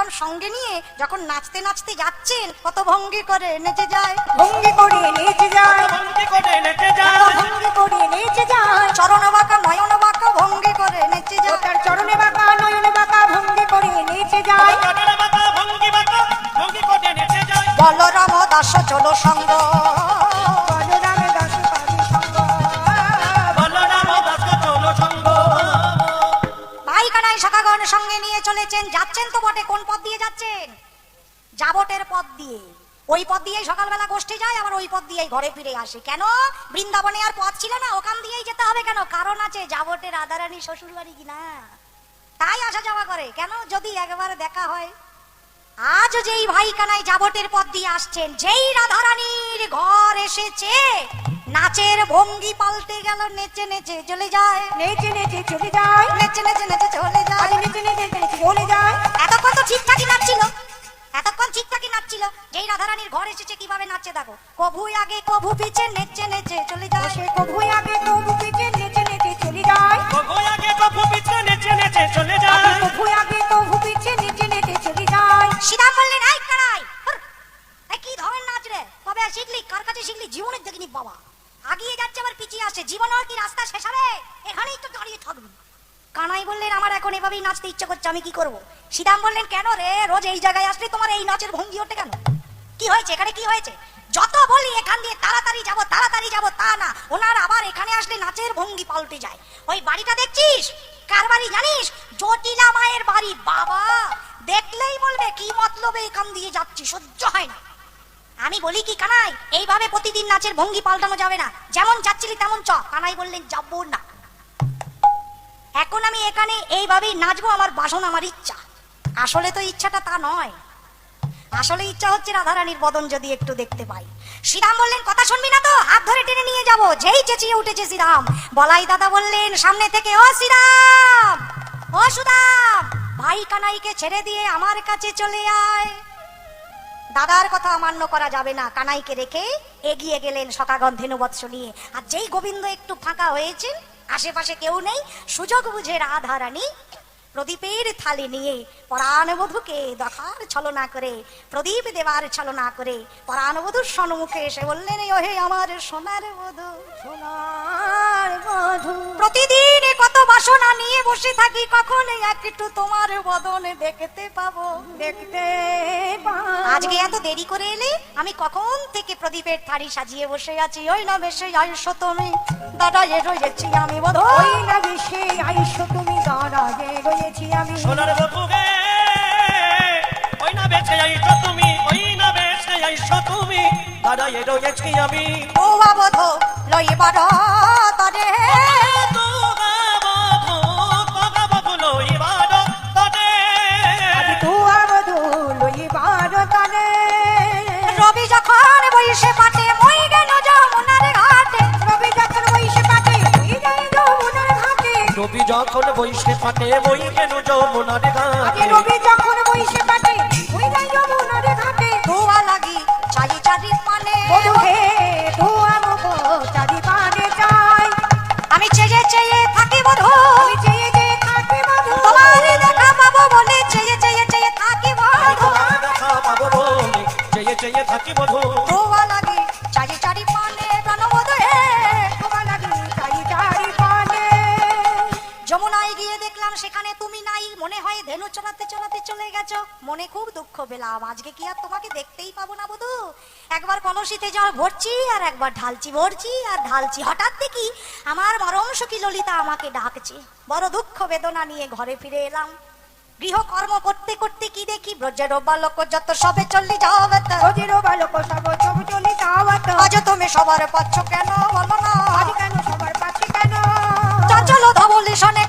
শাখাগণ সঙ্গে নিয়ে যখন নাচতে নাচতে যাচ্ছেন কত ভঙ্গি করে নেচে যায়। ভঙ্গি করে নেচে যায়। ভঙ্গি করে নেচে যায়। ভঙ্গি করে নেচে যায়। চরণ বাঁকা নয়ন বাঁকা ভঙ্গি করে নেচে যায়। তার চরণে বাঁকা নয়নে বাঁকা ভঙ্গি করে নেচে যায়। চরণে বাঁকা ভঙ্গি বাঁকা ভঙ্গি করে নেচে যায়। বলরাম দাস চলো সঙ্গ। নিয়ে যাচ্ছেন তো বটে, কোন পথ দিয়ে যাচ্ছেন? যাবটের পথ দিয়ে। ওই পথ দিয়েই সকালবেলা গোষ্ঠী যায়, আবার ওই পথ দিয়েই ঘরে ফিরে আসে। কেন? বৃন্দাবনে আর পথ ছিল না, ওখান দিয়েই যেতে হবে কেন? কারণ আছে যাবটের রাধারানী শ্বশুর বাড়ি কিনা। তাই আসা যাওয়া করে। কেন? যদি একবার দেখা হয়। আজ যেই ভাই কানাই যাবটের পথ দিয়ে আসছেন, যেই রাধারানীর ঘর এসেছে নাচের ভঙ্গি পাল্টে গেল নেচে নেচে চলে যায় নেচে নেচে চলে যায় নেচে নেচে নেচে চলে যায় নেচে নেচে নেচে চলে যায় এতক্ষণ তো ঠিকঠাকই নাচছিল এতক্ষণ ঠিকঠাকই নাচছিল যেই রাধারানীর ঘর এসেছে কীভাবে নাচছে দেখো কভু আগে কভু পিছে নেচে নেচে চলে যায় সে কবু আগে কবু পিছে নেচে নেচে চলে যায় কবু আগে কবু পিছে নেচে নেচে চলে যায় কবু আগে কবু পিছে নেচে নেচে চলে যায় সীতাম বললেন এই কানাই হুর, কি ধরনের নাচ রে কবে শিখলি কার কাছে শিখলি জীবনের দেখিনি বাবা আগিয়ে যাচ্ছে, আবার পিছিয়ে আসছে। জীবন আর কি রাস্তা শেষ হবে? এখানেই তো দাঁড়িয়ে থাকবি কানাই বললেন, আমার এখন এভাবেই নাচতে ইচ্ছে করছে, আমি কি করব? সীতাম বললেন, কেন রে? রোজ এই জায়গায় আসলে তোমার এই নাচের ভঙ্গি ওঠে কেন? কি হয়েছে? এখানে কি হয়েছে? যত বলি এখান দিয়ে তাড়াতাড়ি যাব তাড়াতাড়ি যাব, তা না। ওনার আবার এখানে আসলে নাচের ভঙ্গি পাল্টে যায়। ওই বাড়িটা দেখছিস? কার বাড়ি জানিস? জটিলা মায়ের বাড়ি। বাবা, দেখলেই বলবে, কি মতলবে এখান দিয়ে যাচ্ছি, সহ্য হয় না। আমি বলি কি কানাই? এইভাবে প্রতিদিন নাচের ভঙ্গি পাল্টানো যাবে না। যেমন যাচ্ছিলি তেমন চ। কানাই বললেন, যাব না। এখন আমি এখানে এইভাবেই নাচবো আমার বাসন আমার ইচ্ছা। আসলে তো ইচ্ছাটা তা নয়। আসলে ইচ্ছা হচ্ছে রাধারানীর বদন যদি একটু দেখতে পাই। শ্রীরাম বললেন, কথা শুনবি না তো? হাত ধরে টেনে নিয়ে যাব। যেই চেঁচিয়ে উঠেছে শ্রীরাম বলাই দাদা বললেন, সামনে থেকে ও শ্রীরাম ও সুদাম ভাই কানাইকে ছেড়ে দিয়ে আমার কাছে চলে আয়। দাদার কথা অমান্য করা যাবে না। কানাইকে রেখে এগিয়ে গেলেন সকাগন ধেনুবৎস নিয়ে। আর যেই গোবিন্দ একটু ফাঁকা হয়েছেন, আশেপাশে কেউ নেই, সুযোগ বুঝে রাধারানী প্রদীপের থালি নিয়ে পরাণবধূকে দেখার ছলনা করে প্রদীপ দেবার ছলনা করে পরাণবধূর সম্মুখে এসে বললেন ওহে আমার সোনার বধু সোনার বধু প্রতিদিন কত বাসনা নিয়ে বসে থাকি কখন একটু তোমার বদন দেখতে পাবো দেখতে। আজকে এত দেরি করে এলে আমি কখন থেকে প্রদীপের থারি সাজিয়ে বসে আছি? ওই না বেশে আইসো তুমি দাঁড়াইয়ে রয়েছি আমি বোধ। ওই না বেশে আইসো তুমি দাঁড়াগে রয়েছি আমি। সোনার বধু বেঁচে আইছো তুমি ওই না বেঁচে আইছো তুমি। দাঁড়াইয়ে রয়েছি আমি। ও আবধ লইবার তরে। বধূ লইবার তারে। রবি যখন বইসে পাটে মই গেল যমুনার ঘাটে। রবি যখন পাটে যমুনার রবি যখন যমুনার যমুনায় গিয়ে দেখলাম সেখানে তুমি নাই। মনে হয় ধেনু চড়াতে চড়াতে চলে গেছো। মনে খুব দুঃখ পেলাম। আজকে কি আর তোমাকে দেখতেই পাবো না বধু? একবার কলসিতে জল ভরছি আর একবার ঢালছি ভরছি আর ঢালছি হঠাৎ দেখি আমার মরম সখী ললিতা আমাকে ডাকছে। বড় দুঃখ বেদনা নিয়ে ঘরে ফিরে এলাম। গৃহকর্ম করতে করতে কি দেখি? ব্রজের বালক যত সবে চললি যাওয়াত। ব্রজের বালক সব সব চলি যাওয়াত। আজ তুমি সবার পাচ্ছ কেন বলো না? আজ কেন সবার পাচ্ছি কেন? চঞ্চল ধবলি শনে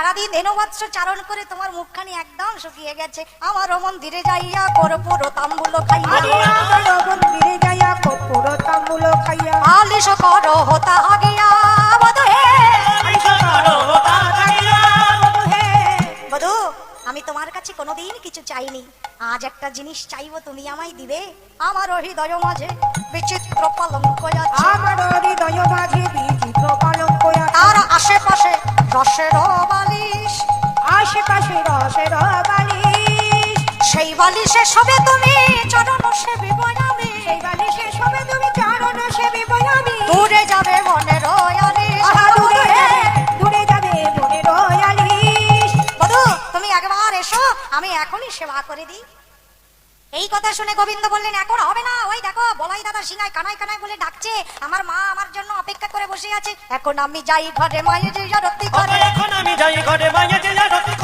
সারাদিন ধেনুবৎস চারণ করে তোমার মুখখানি একদম শুকিয়ে গেছে। আমারও মন্দিরে যাইয়া কর্পূর তাম্বুল খাইয়া। মন্দিরে যাইয়া কপুর তাম্বুল খাইয়া। আলিশ কর হতা গিয়া বধূ আমি তোমার কাছে কোনোদিন কিছু চাইনি। আজ একটা জিনিস চাইব তুমি আমায় দিবে। আমার হৃদয় মাঝে বিচিত্র পালঙ্ক আমার হৃদয় রসের বালিশ আশেপাশে রসের বালিশ। সেই বালিশে সবে তুমি চরণ সেবি বনাবে সেই বালিশে সবে তুমি চরণ সেবি বয়ামি দূরে যাবে মনের আলিশ দূরে। যাবে মনে রয়ালিশ। বধু তুমি একবার এসো আমি এখনই সেবা করে দিই। এই কথা শুনে গোবিন্দ বললেন এখন হবে না। ওই দেখো বলাই দাদা সিংহায় কানাই কানাই বলে ডাকছে। আমার মা আমার অপেক্ষা করে বসে আছে। এখন আমি যাই ঘরে মায়ের যে আরতি করে এখন আমি যাই ঘরে মায়ের যে রতি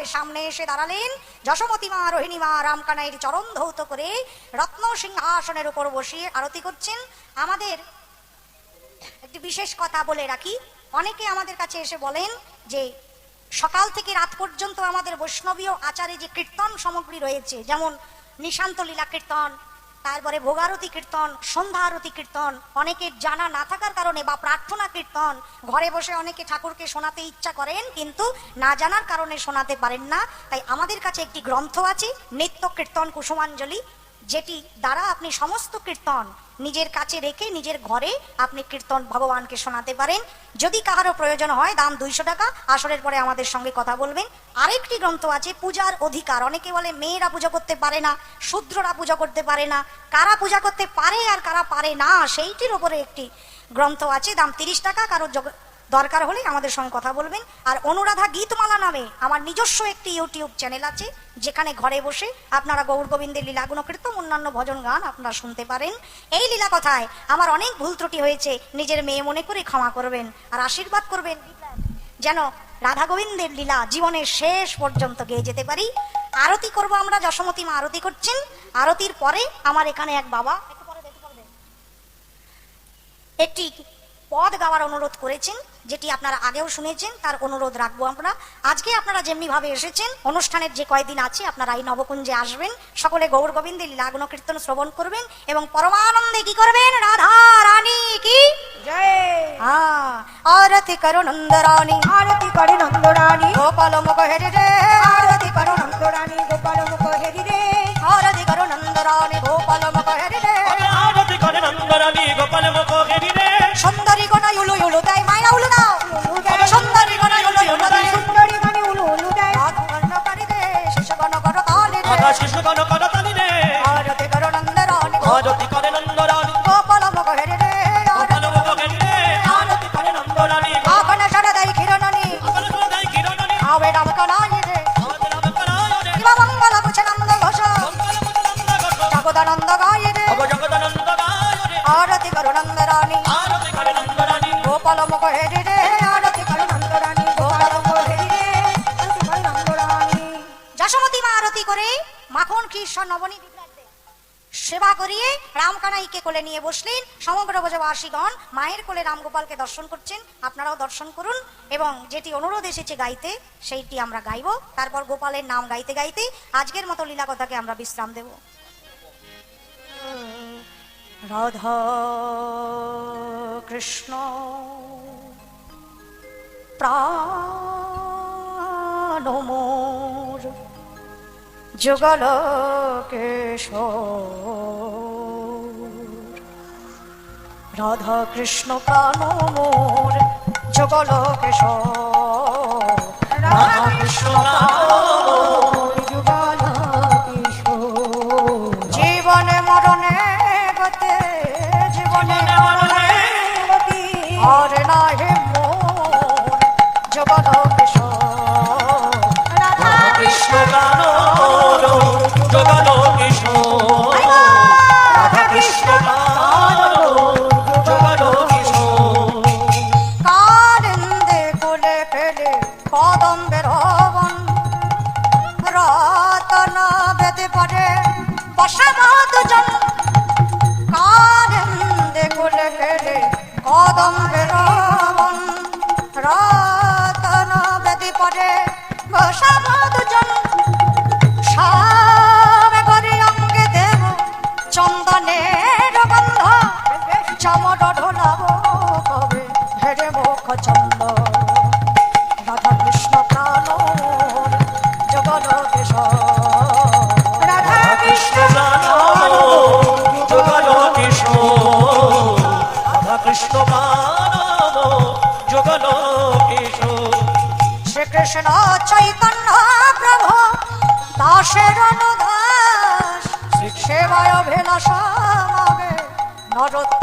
নন্দালয়ের সামনে এসে দাঁড়ালেন। যশোমতী মা, রোহিণী মা, রামকানাইয়ের চরণ ধৌত করে রত্ন সিংহাসনের উপর বসিয়ে আরতি করছেন। আমাদের একটি বিশেষ কথা বলে রাখি। অনেকে আমাদের কাছে এসে বলেন যে, সকাল থেকে রাত পর্যন্ত আমাদের বৈষ্ণবীয় আচারে যে কীর্তন সামগ্রী রয়েছে, যেমন নিশান্ত লীলা কীর্তন তারপরে ভোগারতি কীর্তন সন্ধ্যা আরতি কীর্তন অনেকের জানা না থাকার কারণে বা প্রার্থনা কীর্তন, ঘরে বসে অনেকে ঠাকুরকে শোনাতে ইচ্ছা করেন কিন্তু না জানার কারণে শোনাতে পারেন না। তাই আমাদের কাছে একটি গ্রন্থ আছে, নিত্য কীর্তন কুসুমাঞ্জলি। যেটি দ্বারা আপনি সমস্ত কীর্তন নিজের কাছে রেখে নিজের ঘরে আপনি কীর্তন ভগবানকে শোনাতে পারেন। যদি কাহারও প্রয়োজন হয়, দাম দুইশো টাকা। আসরের পরে আমাদের সঙ্গে কথা বলবেন। আরেকটি গ্রন্থ আছে, পূজার অধিকার। অনেকে বলে, মেয়েরা পূজা করতে পারে না, শূদ্ররা পূজা করতে পারে না। কারা পূজা করতে পারে আর কারা পারে না, সেইটির উপরে একটি গ্রন্থ আছে, দাম তিরিশ টাকা। কারও দরকার হলে আমাদের সঙ্গে কথা বলবেন। আর অনুরাধা গীতমালা নামে আমার নিজস্ব একটি ইউটিউব চ্যানেল আছে, যেখানে ঘরে বসে আপনারা গৌর গোবিন্দের লীলাগুণ কীর্তন অন্যান্য ভজন গান আপনারা শুনতে পারেন। এই লীলা কথায় আমার অনেক ভুল ত্রুটি হয়েছে, নিজের মেয়ে মনে করে ক্ষমা করবেন আর আশীর্বাদ করবেন। যেন রাধা গোবিন্দের লীলা জীবনের শেষ পর্যন্ত গেয়ে যেতে পারি। আরতি করব আমরা যশোমতী মা আরতি করছেন। আরতির পরে আমার এখানে এক বাবা, একটু একটি পদ গাওয়ার অনুরোধ করেছেন যেটি আপনারা আগেও শুনেছেন তার অনুরোধ রাখব আমরা। আজকে আপনারা যেমনি ভাবে এসেছেন অনুষ্ঠানের যে কয়দিন আছে আপনারা এই নবকুঞ্জে আসবেন। সকলে গৌর গোবিন্দের লীলাগুণ কীর্তন শ্রবণ করবেন এবং পরমানন্দে কি করবেন? রাধা রানী কি? জয়। হ্যাঁ, আরতি করো নন্দ রানী আরতি করে নন্দরানী। গোপাল মুখ হেরে আরতি করো নন্দরানী গোপাল মুখ মাখন কৃষ্ণ নবনী সেবা করিয়ে রামকানাইকে কোলে নিয়ে বসলেন সমগ্র ব্রজবাসীগণ। মায়ের কোলে রামগোপালকে দর্শন করছেন, আপনারাও দর্শন করুন এবং যেটি অনুরোধ এসেছে গাইতে, সেইটি আমরা গাইব। তারপর গোপালের নাম গাইতে গাইতে আজকের মতো লীলা কথাকে আমরা বিশ্রাম দেব। রাধা কৃষ্ণ। প্রাণ যুগল রাধা কৃষ্ণ প্রাণ মোর যুগল রাধা কৃষ্ণ শ্রীকৃষ্ণ চৈতন্য প্রভু দাসের অনুদাস সেবায় অভিলাষ নরোত্তম